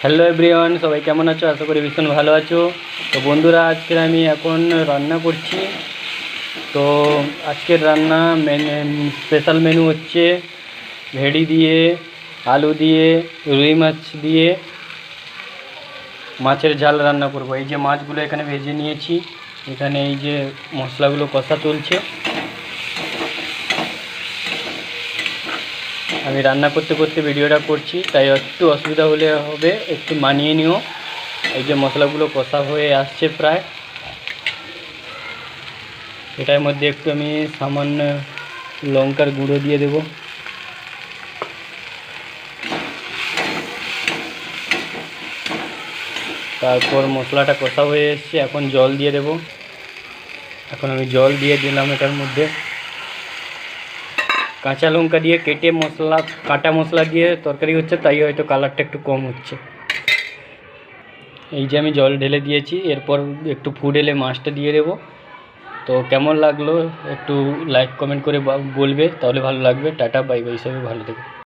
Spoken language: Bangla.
হ্যালো এভরিওয়ান সবাই কেমন আছো? আশা করি ভীষণ ভালো আছো। তো বন্ধুরা আজকে আমি এখন রান্না করছি। তো আজকের রান্না স্পেশাল মেনু হচ্ছে ভেড়ি দিয়ে, আলু দিয়ে, রুই মাছ দিয়ে মাছের ঝাল রান্না করব। এই যে মাছগুলো এখানে ভেজে নিয়েছি। এখানে এই যে মশলাগুলো কষা চলছে। আমি রান্না করতে করতে ভিডিওটা করছি, তাই একটু অসুবিধা হলে হবে, একটু মানিয়ে নিও। এই যে মশলাগুলো কষা হয়ে আসছে প্রায়। এটার মধ্যে একটু আমি সামান্য লঙ্কার গুঁড়ো দিয়ে দেব। তারপর মশলাটা কষা হয়ে এসছে, এখন জল দিয়ে দেব। এখন আমি জল দিয়ে দিলাম এটার মধ্যে। কাঁচা লঙ্কা দিয়ে কেটে মশলা, কাটা মশলা দিয়ে তরকারি হচ্ছে, তাই হয়তো কালারটা একটু কম হচ্ছে। এই যে আমি জল ঢেলে দিয়েছি, এরপর একটু ফুড এলে মাছটা দিয়ে দেবো। তো কেমন লাগল একটু লাইক কমেন্ট করে বলবে, তাহলে ভালো লাগবে। টাটা বাই বাই সবাই ভালো থেকো।